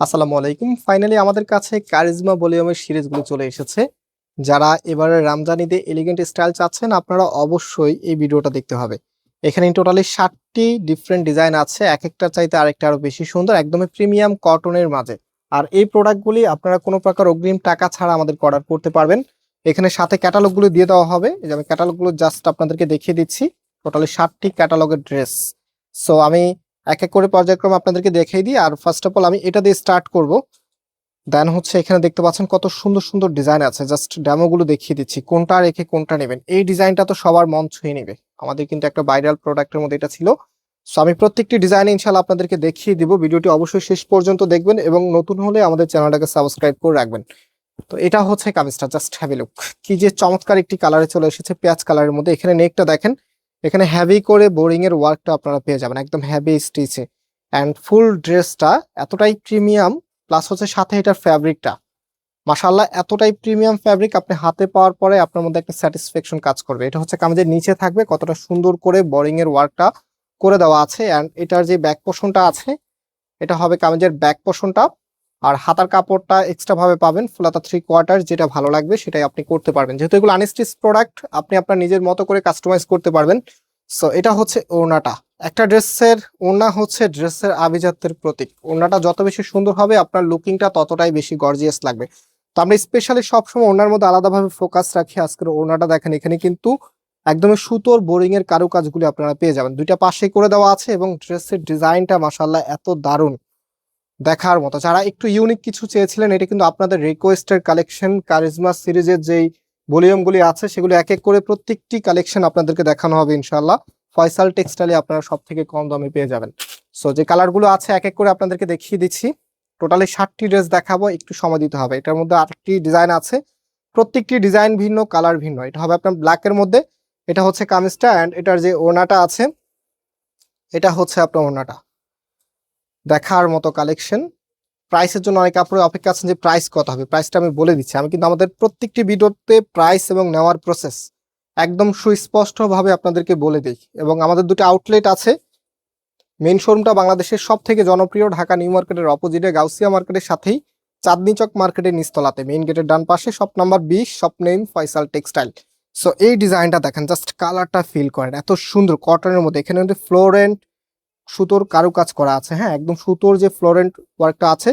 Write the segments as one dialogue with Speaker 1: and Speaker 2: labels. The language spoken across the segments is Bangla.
Speaker 1: আসসালামু আলাইকুম। ফাইনালি আমাদের কাছে কারিজমা ভলিউমের সিরিজগুলো চলে এসেছে। যারা এবারে রমজান ঈদে এলিগেন্ট স্টাইল চাচ্ছেন, আপনারা অবশ্যই এই ভিডিওটা দেখতে হবে। এখানে টোটালি ষাটটি ডিফারেন্ট ডিজাইন আছে। এক একটা চাইতে আরেকটা আরও বেশি সুন্দর, একদমই প্রিমিয়াম কটনের মাঝে। আর এই প্রোডাক্টগুলি আপনারা কোনো প্রকার অগ্রিম টাকা ছাড়া আমাদের অর্ডার করতে পারবেন। এখানে সাথে ক্যাটালগুলো দিয়ে দেওয়া হবে। যে আমি ক্যাটালগুলো জাস্ট আপনাদেরকে দেখিয়ে দিচ্ছি। টোটালি ষাটটি ক্যাটালগের ড্রেস সো আমি এক এক করে পর্যায়ক্রমে আপনাদেরকে দেখিয়ে দিই। আর ফার্স্ট অফ অল আমি এটা দিয়ে স্টার্ট করব। দেন হচ্ছে এখানে দেখতে পাচ্ছেন কত সুন্দর সুন্দর ডিজাইন আছে। জাস্ট ডেমোগুলো দেখিয়ে দিচ্ছি। কোনটা রেখে কোনটা নেবেন। এই ডিজাইনটা তো সবার মন ছুঁয়ে নেবে। আমাদের কিন্তু একটা ভাইরাল প্রোডাক্টের মধ্যে এটা ছিল। সো আমি প্রত্যেকটি ডিজাইন ইনশাল্লাহ আপনাদেরকে দেখিয়ে দিব। ভিডিওটি অবশ্যই শেষ পর্যন্ত দেখবেন এবং নতুন হলে আমাদের চ্যানেলটাকে সাবস্ক্রাইব করে রাখবেন। তো এটা হচ্ছে কামিজটা। জাস্ট হ্যাভি লুক কি যে চমৎকার একটি কালারে চলে এসেছে। পেঁয়াজ কালারের মধ্যে। এখানে নেকটা দেখেন। এখানে হ্যাভি করে বোরিং এর ওয়ার্কটা আপনারা পেয়ে যাবেন, একদম হ্যাভি স্টিচে অ্যান্ড ফুল ড্রেসটা এতটাই প্রিমিয়াম প্লাস হচ্ছে সাথে এটার ফ্যাব্রিকটা মাসাল্লাহ এতটাই প্রিমিয়াম ফ্যাব্রিক আপনি হাতে পাওয়ার পরে আপনার মধ্যে একটা স্যাটিসফ্যাকশন কাজ করবে। এটা হচ্ছে কামিজের নিচে থাকবে, কতটা সুন্দর করে বোরিং এর ওয়ার্কটা করে দেওয়া আছে। অ্যান্ড এটার যে ব্যাক পোষণটা আছে, এটা হবে কামিজের ব্যাক পোষণটা আর হাতার কাপড়টা এক্সট্রা ভাবে পাবেন, ফুলাতা থ্রি কোয়ার্টার যেটা ভালো লাগবে সেটাই আপনি করতে পারবেন। যেহেতু এগুলো আনস্টিচ প্রোডাক্ট আপনি আপনার নিজের মতো করে কাস্টমাইজ করতে পারবেন। সো এটা হচ্ছে ওড়নাটা। একটা ড্রেসের ওড়না হচ্ছে ড্রেসের আভিজাত্যের প্রতীক। ওড়নাটা যত বেশি সুন্দর হবে, আপনার লুকিংটা ততটাই বেশি গর্জিয়াস লাগবে। তো আমরা স্পেশালি সবসময় ওড়নার মধ্যে আলাদাভাবে ফোকাস রাখি। আজকের ওড়নাটা দেখেন, এখানে কিন্তু একদমই সুতোর বোরিং এর কারুকাজগুলি আপনারা পেয়ে যাবেন। দুইটা পাশে করে দেওয়া আছে এবং ড্রেসের ডিজাইনটা মাসাল্লাহ এত দারুণ। দেখার মতো। যারা একটু ইউনিক কিছু চেয়েছিলেন, এটা কিন্তু আপনাদের রিকোয়েস্টের কালেকশন কারিজমা সিরিজের যেই ভলিউমগুলি আছে, সেগুলো এক এক করে প্রত্যেকটি কালেকশন আপনাদেরকে দেখানো হবে ইনশাল্লাহ ফয়সাল টেক্সটাইলে আপনারা সব থেকে কম দামে পেয়ে যাবেন। সো যে কালারগুলো আছে, এক এক করে আপনাদেরকে দেখিয়ে দিচ্ছি। টোটালি ষাটটি ড্রেস দেখাবো, একটু সময় দিতে হবে। এটার মধ্যে আটটি ডিজাইন আছে। প্রত্যেকটি ডিজাইন ভিন্ন কালার ভিন্ন। এটা হবে আপনার ব্ল্যাকের মধ্যে। এটা হচ্ছে কামিজটা অ্যান্ড এটার যে ওনাটা আছে, এটা হচ্ছে আপনার ওনাটা দেখার মতো কালেকশন প্রাইসের জন্য অনেক আপনারা অপেক্ষা আছেন যে প্রাইস কত হবে। প্রাইসটা আমি বলে দিচ্ছি। আমি কিন্তু আমাদের প্রত্যেকটি ভিডিওতে প্রাইস এবং নেওয়ার প্রসেস একদম সুস্পষ্টভাবে আপনাদেরকে বলে দিই। এবং আমাদের দুটো আউটলেট আছে। মেন শোরুমটা বাংলাদেশের সব থেকে জনপ্রিয়, ঢাকা নিউ মার্কেটের অপোজিটে গাউসিয়া মার্কেটের সাথেই, চাঁদনি চক মার্কেটের নিচতলাতে। মেইন গেটের ডান পাশে শপ নাম্বার বিশ shop name Faisal textile so এই ডিজাইনটা দেখেন জাস্ট কালারটা ফিল করেন। এত সুন্দর কটনের মধ্যে। এখানে ফ্লোরেন্ট সুতোর কারুকাজ করা আছে হ্যাঁ? একদম সুতোর যে ফ্লোরেন্ট ওয়ার্কটা আছে,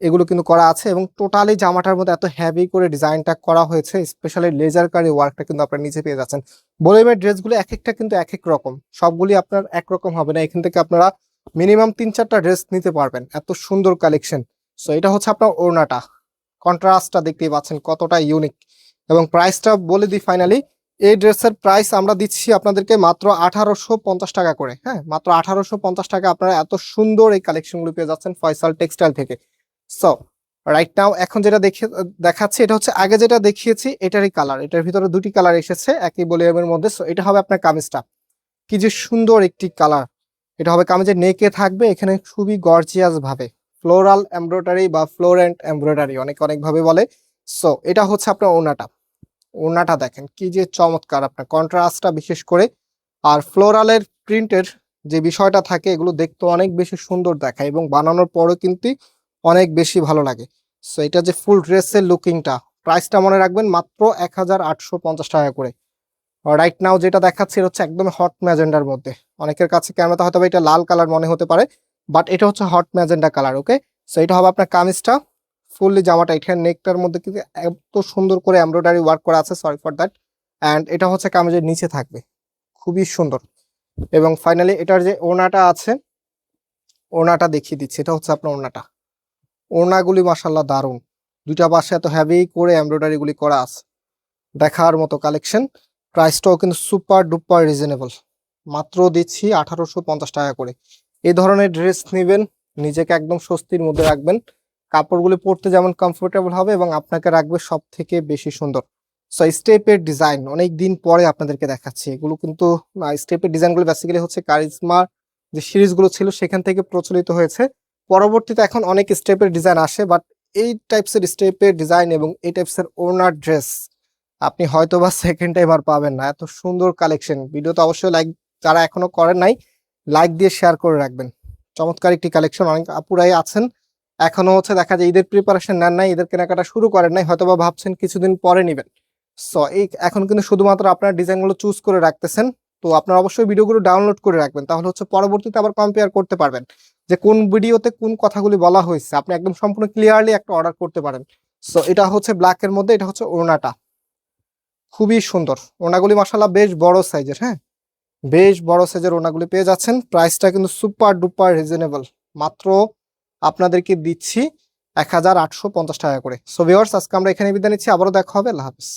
Speaker 1: এগুলো কিন্তু করা আছে এবং টোটালি জামাটার মধ্যে এত হ্যাভি করে ডিজাইনটা করা হয়েছে স্পেশালি লেজার কারি ওয়ার্কটা কিন্তু আপনার নিচে পেয়ে যাচ্ছেন। বলিমের ড্রেসগুলো এক একটা কিন্তু এক এক রকম, সবগুলি আপনার একরকম হবে না, এখান থেকে আপনারা মিনিমাম তিন চারটা ড্রেস নিতে পারবেন, এত সুন্দর কালেকশন সো এটা হচ্ছে আপনার ওড়নাটা কন্ট্রাস্টটা দেখতেই পাচ্ছেন কতটা ইউনিক এবং প্রাইসটা বলে দিই ফাইনালি এই ড্রেসের প্রাইস আমরা দিচ্ছি আপনাদেরকে মাত্র আঠারোশো পঞ্চাশ টাকা করে। হ্যাঁ মাত্র আঠারোশো পঞ্চাশ টাকা আপনারা এত সুন্দর এই কালেকশনগুলো পেয়ে যাচ্ছেন ফয়সাল টেক্সটাইল থেকে। সো রাইট নাও এখন যেটা দেখে, দেখাচ্ছি এটা হচ্ছে আগে যেটা দেখিয়েছি এটারই কালার এটার ভিতরে দুটি কালার এসেছে, একই ভলিউমের মধ্যে। সো এটা হবে আপনার কামিজটা। কি যে সুন্দর একটি কালার এটা হবে কামিজের নেকে থাকবে, এখানে খুবই গর্জিয়াস ভাবে। ফ্লোরাল এমব্রয়ডারি বা ফ্লোরেন্ট এমব্রয়ডারি অনেক অনেকভাবে বলে। সো এটা হচ্ছে আপনার ওনাটা ওনাটা দেখেন, কি যে চমৎকার আপনার কন্ট্রাস্টটা বিশেষ করে। আর ফ্লোরালের প্রিন্টের যে বিষয়টা থাকে, এগুলো দেখতে অনেক বেশি সুন্দর দেখায় এবং বানানোর পরও কিন্তু অনেক বেশি ভালো লাগে। সো এটা যে ফুল ড্রেসের লুকিংটা প্রাইসটা মনে রাখবেন মাত্র এক হাজার আটশো পঞ্চাশ টাকা করে। রাইট নাও যেটা দেখাচ্ছি, এটা হচ্ছে একদম হট ম্যাজেন্ডার মধ্যে। অনেকের কাছে ক্যামেরাতে হয়তো এটা লাল কালার মনে হতে পারে বাট এটা হচ্ছে hot magenta colour okay so এটা হবে আপনার কামিজটা। ফুললি জামাটা এখানে নেকটার মধ্যে কিন্তু এত সুন্দর করে এমব্রয়ডারি ওয়ার্ক করা আছে সরি ফর দ্যাট অ্যান্ড এটা হচ্ছে কামিজের নিচে থাকবে। খুবই সুন্দর। এবং ফাইনালি এটার যে ওনাটা আছে ওনাটা দেখিয়ে দিচ্ছি। এটা হচ্ছে আপনার ওনাটা ওনাগুলি মাসাল্লাহ দারুণ। দুইটা পাশে এত হ্যাভি করে এমব্রয়ডারি গুলি করা আছে। দেখার মতো কালেকশন প্রাইসটাও কিন্তু সুপার ডুপার রিজনেবল মাত্র দিচ্ছি আঠারোশো পঞ্চাশ টাকা করে। এই ধরনের ড্রেস নেবেন, নিজেকে একদম স্বস্তির মধ্যে রাখবেন। কাপড়গুলি পরতে যেমন কমফোর্টেবল হবে এবং আপনাকে রাখবে সব থেকে বেশি সুন্দর। সো স্টেপের ডিজাইন অনেক দিন পরে আপনাদেরকে দেখাচ্ছি। এগুলো কিন্তু স্টেপের ডিজাইনগুলো বেসিক্যালি হচ্ছে কারিজমার যে সিরিজগুলো ছিল সেখান থেকে প্রচলিত হয়েছে। পরবর্তীতে এখন অনেক স্টেপের ডিজাইন আসে বাট এই টাইপসের স্টেপের ডিজাইন এবং এই টাইপসের ওনার ড্রেস আপনি হয়তো বা সেকেন্ড টাইম আর পাবেন না। এত সুন্দর কালেকশন ভিডিও তো অবশ্যই লাইক যারা এখনও করেন নাই লাইক দিয়ে শেয়ার করে রাখবেন। চমৎকার একটি কালেকশন অনেক আপুরাই আছেন এখনও হচ্ছে দেখা যায় ঈদের প্রিপারেশন নেন নাই, ঈদের কেনাকাটা শুরু করেন নাই হয়তো বা ভাবছেন কিছুদিন পরে নেবেন। সো এই এখন কিন্তু শুধুমাত্র আপনার ডিজাইনগুলো চুজ করে রাখতেছেন। তো আপনার অবশ্যই ভিডিওগুলো ডাউনলোড করে রাখবেন, তাহলে হচ্ছে পরবর্তীতে আবার কম্পেয়ার করতে পারবেন যে কোন ভিডিওতে কোন কথাগুলি বলা হয়েছে। আপনি একদম সম্পূর্ণ ক্লিয়ারলি একটা অর্ডার করতে পারেন। সো এটা হচ্ছে ব্ল্যাকের মধ্যে, এটা হচ্ছে ওড়নাটা। খুবই সুন্দর। ওড়নাগুলি মাসাল্লাহ বেশ বড় সাইজের হ্যাঁ? বেশ বড় সাইজের ওড়নাগুলি পেয়ে যাচ্ছেন। প্রাইসটা কিন্তু সুপার ডুপার রিজনেবল মাত্র আপনাদেরকে দিচ্ছি এক হাজার আটশো পঞ্চাশ টাকা করে। সো ভিওয়ার্স আজকে আমরা এখানে বিদায় নিচ্ছি। আবারও দেখা হবে। আল্লাহ হাফিজ।